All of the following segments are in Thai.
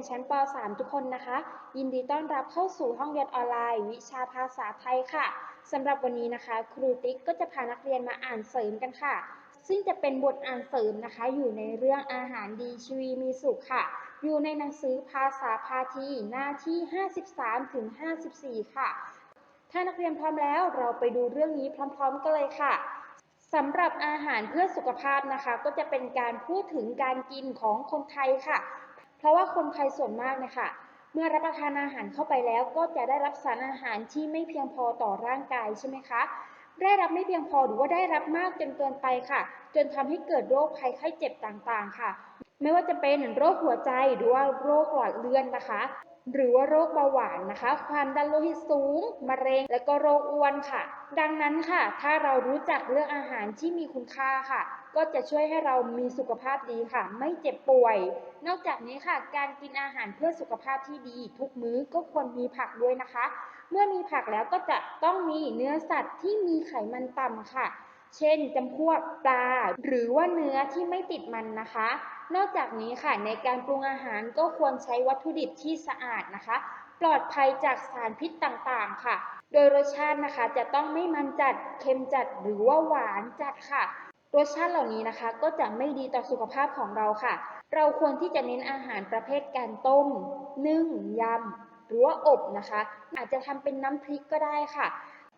นชั้นป .3 ทุกคนนะคะ ยินดีต้อนรับเข้าสู่ห้องเรียนออนไลน์ วิชาภาษาไทยค่ะสำหรับวันนี้นะคะ ครูติ๊กก็จะพานักเรียนมาอ่านเสริมกันค่ะ ซึ่งจะเป็นบทอ่านเสริมนะคะ อยู่ในเรื่องอาหารดีชีวีมีสุขค่ะ อยู่ในหนังสือภาษาพาทีหน้าที่ 53ถึง54 ค่ะ ถ้านักเรียนพร้อมแล้วเราไปดูเรื่องนี้พร้อม ๆ กันเลยค่ะสำหรับอาหารเพื่อสุขภาพนะคะ ก็จะเป็นการพูดถึงการกินของคนไทยค่ะ เพราะว่าคนไทยส่วนมากนะคะเมื่อรับประทานอาหารเข้าไปแล้วก็จะได้รับสารอาหารที่ไม่เพียงพอต่อร่างกายใช่ไหมคะ ได้รับไม่เพียงพอหรือว่าได้รับมากจนเกินไปค่ะ จนทำให้เกิดโรคภัยไข้เจ็บต่างๆ ค่ะ ไม่ว่าจะเป็นโรคหัวใจหรือว่าโรคหลอดเลือดนะคะ หรือว่าโรคเบาหวานนะคะ ความดันโลหิตสูง มะเร็ง และก็โรคอ้วนค่ะ ดังนั้นค่ะ ถ้าเรารู้จักเลือกอาหารที่มีคุณค่าค่ะ ก็จะช่วยให้เรามีสุขภาพดีค่ะ ไม่เจ็บป่วย นอกจากนี้ค่ะ การกินอาหารเพื่อสุขภาพที่ดี ทุกมื้อก็ควรมีผักด้วยนะคะ เมื่อมีผักแล้วก็จะต้องมีเนื้อสัตว์ที่มีไขมันต่ำค่ะ เช่นจำพวกปลาหรือว่าเนื้อที่ไม่ติดมันนะคะ นอกจากนี้ค่ะ ในการปรุงอาหารก็ควรใช้วัตถุดิบที่สะอาดนะคะ ปลอดภัยจากสารพิษต่างๆ ค่ะ โดยรสชาตินะคะจะต้องไม่มันจัดเค็มจัดหรือว่าหวานจัดค่ะ รสชาติเหล่านี้นะคะ ก็จะไม่ดีต่อสุขภาพของเราค่ะ เราควรที่จะเน้นอาหารประเภทการต้ม นึ่งยำหรือว่าอบนะคะ อาจจะทำเป็นน้ำพริกก็ได้ค่ะ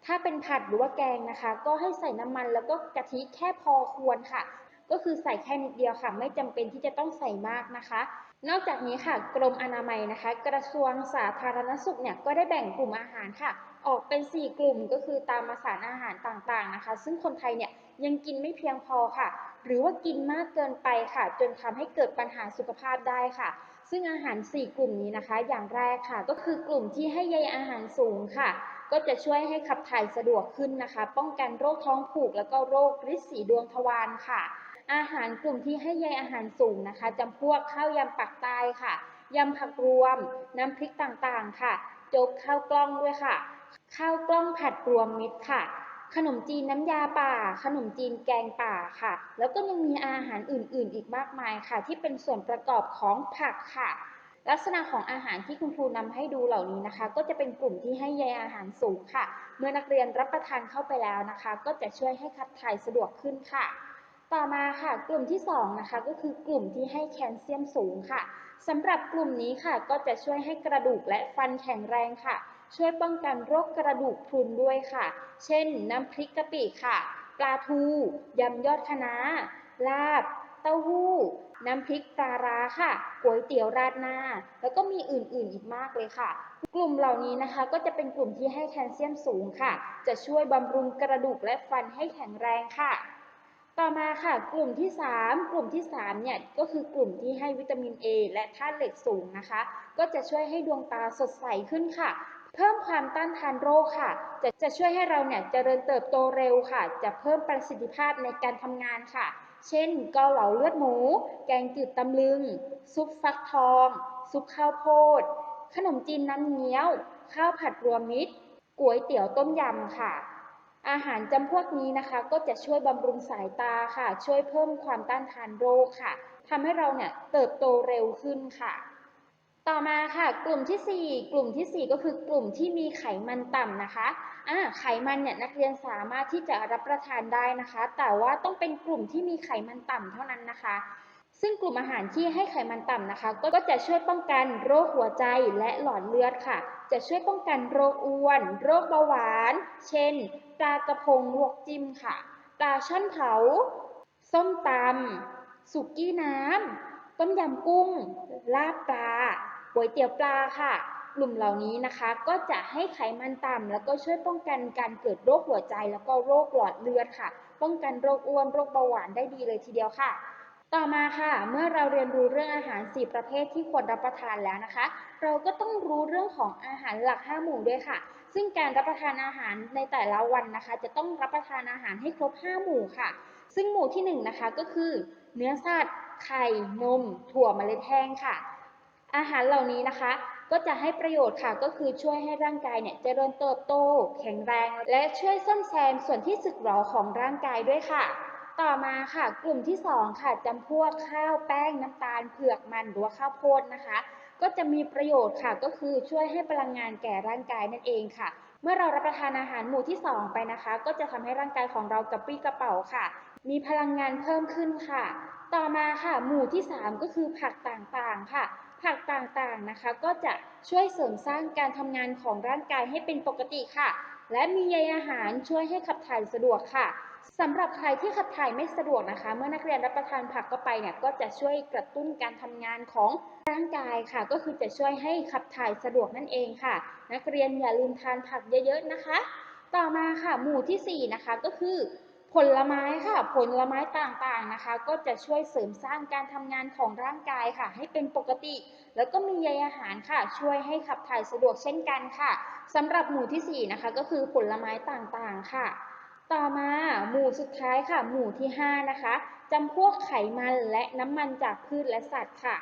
ถ้าเป็นผัดหรือว่าแกงนะคะ ก็ให้ใส่น้ำมันแล้วก็กะทิแค่พอควรค่ะ ก็คือใส่แค่นิดเดียวค่ะ ไม่จำเป็นที่จะต้องใส่มากนะคะนอกจากนี้ค่ะกรมอนามัยนะคะ กระทรวงสาธารณสุขเนี่ยก็ได้แบ่งกลุ่มอาหารค่ะ ออกเป็น 4 กลุ่มก็คือตามมาสารอาหารต่างๆนะคะ ซึ่งคนไทยเนี่ย ยังกินไม่เพียงพอค่ะ หรือว่ากินมากเกินไปค่ะ จนทำให้เกิดปัญหาสุขภาพได้ค่ะ ซึ่งอาหาร 4 กลุ่มนี้นะคะ อย่างแรกค่ะ ก็คือกลุ่มที่ให้ใยอาหารสูงค่ะ ก็จะช่วยให้ขับถ่ายสะดวกขึ้นนะคะ ป้องกันโรคท้องผูก แล้วก็โรคริดสีดวงทวารค่ะ อาหารกลุ่มที่ให้ใยอาหารสูงนะคะจำพวกข้าวยำปักใต้ค่ะยำผักรวม น้ำพริกต่างๆ ค่ะ โจ๊กข้าวกล้องด้วยค่ะ ข้าวกล้องผัดรวมมิตรค่ะ ขนมจีนน้ำยาป่า ขนมจีนแกงป่าค่ะ แล้วก็ยังมีอาหารอื่นๆ อีกมากมายค่ะ ที่เป็นส่วนประกอบของผักค่ะ ลักษณะของอาหารที่คุณครูนำให้ดูเหล่านี้นะคะ ก็จะเป็นกลุ่มที่ให้ใยอาหารสูงค่ะ เมื่อนักเรียนรับประทานเข้าไปแล้วนะคะ ก็จะช่วยให้ขับถ่ายสะดวกขึ้นค่ะ ต่อมาค่ะ กลุ่มที่2นะคะก็คือกลุ่มที่ให้แคลเซียมสูงค่ะสำหรับกลุ่มนี้ค่ะ ก็จะช่วยให้กระดูกและฟันแข็งแรงค่ะ ช่วยป้องกันโรคกระดูกพรุนด้วยค่ะ เช่น น้ำพริกกะปิค่ะ ปลาทู ยำยอดคะน้า ลาบ เต้าหู้ น้ำพริกปลาร้าค่ะ ก๋วยเตี๋ยวราดหน้า แล้วก็มีอื่นๆอีกมากเลยค่ะ กลุ่มเหล่านี้นะคะก็จะเป็นกลุ่มที่ให้แคลเซียมสูงค่ะ จะช่วยบำรุงกระดูกและฟันให้แข็งแรงค่ะต่อมาค่ะกลุ่มที่ 3 กลุ่มที่3เนี่ยก็คือกลุ่มที่ให้วิตามิน A และธาตุเหล็กสูงนะคะ ก็จะช่วยให้ดวงตาสดใสขึ้นค่ะ เพิ่มความต้านทานโรคค่ะ จะจะช่วยให้เราเนี่ยเจริญเติบโตเร็วค่ะ จะเพิ่มประสิทธิภาพในการทำงานค่ะ เช่นเกาเหลาเลือดหมู แกงจืดตำลึง ซุปฟักทอง ซุปข้าวโพด ขนมจีนน้ำเงี้ยว ข้าวผัดรวมมิตรก๋วยเตี๋ยวต้มยำค่ะ อาหารจำพวกนี้นะคะ ก็จะช่วยบำรุงสายตาค่ะ ช่วยเพิ่มความต้านทานโรคค่ะทำให้เราเนี่ยเติบโตเร็วขึ้นค่ะ ต่อมาค่ะกลุ่มที่ 4 กลุ่มทีสี่ 4 ก็คือกลุ่มที่มีไขมันต่ำนะคะอ่าไขมันเนี่ยนักเรียนสามารถที่จะรับประทานได้นะคะ แต่ว่าต้องเป็นกลุ่มที่มีไขมันต่ำเท่านั้นนะคะ ซึ่งกลุ่มอาหารที่ให้ไขมันต่ำนะคะ ก็จะช่วยป้องกันโรคหัวใจและหลอดเลือดค่ะ จะช่วยป้องกันโรคอ้วน โรคเบาหวาน เช่นปลากระพงลวกจิ้มค่ะปลาช่อนเผา ส้มตำสุกี้น้ำต้มยำกุ้ง ลาบปลา ก๋วยเตี๋ยวปลาค่ะกลุ่มเหล่านี้นะคะ ก็จะให้ไขมันต่ำแล้วก็ช่วยป้องกันการเกิดโรคหัวใจ แล้วก็โรคหลอดเลือดค่ะ ป้องกันโรคอ้วนโรคเบาหวานได้ดีเลยทีเดียวค่ะ ต่อมาค่ะ เมื่อเราเรียนรู้เรื่องอาหาร 4 ประเภทที่ควรรับประทานแล้วนะคะ เราก็ต้องรู้เรื่องของอาหารหลัก 5 หมู่ด้วยค่ะ ซึ่งการรับประทานอาหารในแต่ละวันนะคะ จะต้องรับประทานอาหารให้ครบ 5 หมู่ค่ะ ซึ่งหมู่ที่1นะคะก็คือ เนื้อสัตว์ไข่นม ถั่วเมล็ดแห้งค่ะ อาหารเหล่านี้นะคะ ก็จะให้ประโยชน์ค่ะ ก็คือช่วยให้ร่างกายเนี่ยเจริญเติบโต แข็งแรง และช่วยซ่อมแซมส่วนที่สึกหรอของร่างกายด้วยค่ะ ต่อมาค่ะ กลุ่มที่ 2 ค่ะจำพวกข้าวแป้งน้ำตาลเผือกมันหรือว่าข้าวโพดนะคะ ก็จะมีประโยชน์ค่ะก็คือช่วยให้พลังงานแก่ร่างกายนั่นเองค่ะ เมื่อเรารับประทานอาหารหมู่ที่ 2 ไปนะคะ ก็จะทำให้ร่างกายของเรากระปรี้กระเป๋าค่ะ มีพลังงานเพิ่มขึ้นค่ะ ต่อมาค่ะ หมู่ที่ 3 ก็คือผักต่างๆค่ะ ผักต่างๆนะคะ ก็จะช่วยเสริมสร้างการทำงานของร่างกายให้เป็นปกติค่ะ และมีใยอาหารช่วยให้ขับถ่ายสะดวกค่ะสำหรับใครที่ขับถ่ายไม่สะดวกนะคะ เมื่อนักเรียนรับประทานผักเข้าไปเนี่ยก็จะช่วยกระตุ้นการทำงานของร่างกายค่ะ ก็คือจะช่วยให้ขับถ่ายสะดวกนั่นเองค่ะ นักเรียนอย่าลืมทานผักเยอะๆนะคะ ต่อมาค่ะหมู่ที่4นะคะก็คือ ผลไม้ค่ะ ผลไม้ต่างๆนะคะ ก็จะช่วยเสริมสร้างการทำงานของร่างกายค่ะ ให้เป็นปกติ แล้วก็มีใยอาหารค่ะ ช่วยให้ขับถ่ายสะดวกเช่นกันค่ะสำหรับหมู่ที่ 4 นะคะ ก็คือผลไม้ต่างๆค่ะ ต่อมาหมู่สุดท้ายค่ะ หมู่ที่ 5 นะคะจำพวกไขมันและน้ำมันจากพืชและสัตว์ค่ะ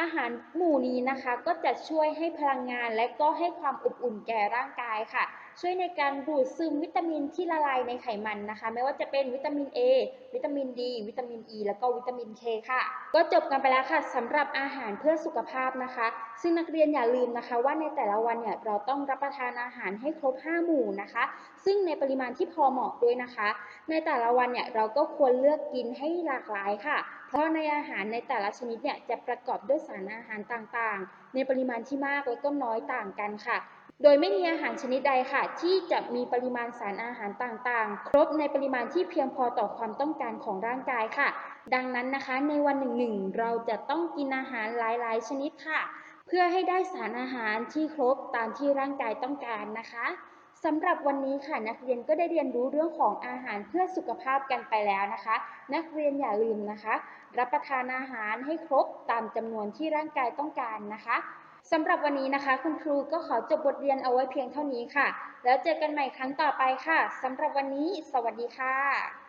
อาหารหมู่นี้นะคะก็จะช่วยให้พลังงานและก็ให้ความอบอุ่นแก่ร่างกายค่ะ ช่วยในการดูดซึมวิตามินที่ละลายในไขมันนะคะ ไม่ว่าจะเป็นวิตามิน A วิตามิน D วิตามิน E แล้วก็วิตามิน K ค่ะ ก็จบกันไปแล้วค่ะสำหรับอาหารเพื่อสุขภาพนะคะ ซึ่งนักเรียนอย่าลืมนะคะ ว่าในแต่ละวันเนี่ยเราต้องรับประทานอาหารให้ครบ 5 หมู่นะคะ ซึ่งในปริมาณที่พอเหมาะด้วยนะคะ ในแต่ละวันเนี่ยเราก็ควรเลือกกินให้หลากหลายค่ะ เพราะในอาหารในแต่ละชนิดเนี่ยจะประกอบด้วยสารอาหารต่างๆ ในปริมาณที่มากและก็น้อยต่างกันค่ะ โดยไม่มีอาหารชนิดใดค่ะ ที่จะมีปริมาณสารอาหารต่างๆ ครบในปริมาณที่เพียงพอต่อความต้องการของร่างกายค่ะ ดังนั้นนะคะในวันหนึ่งๆเราจะต้องกินอาหารหลายๆ ชนิดค่ะ เพื่อให้ได้สารอาหารที่ครบตามที่ร่างกายต้องการนะคะ สำหรับวันนี้ค่ะนักเรียนก็ได้เรียนรู้เรื่องของอาหารเพื่อสุขภาพกันไปแล้วนะคะ นักเรียนอย่าลืมนะคะ รับประทานอาหารให้ครบตามจำนวนที่ร่างกายต้องการนะคะสำหรับวันนี้นะคะ คุณครูก็ขอจบบทเรียนเอาไว้เพียงเท่านี้ค่ะ แล้วเจอกันใหม่ครั้งต่อไปค่ะสำหรับวันนี้ สวัสดีค่ะ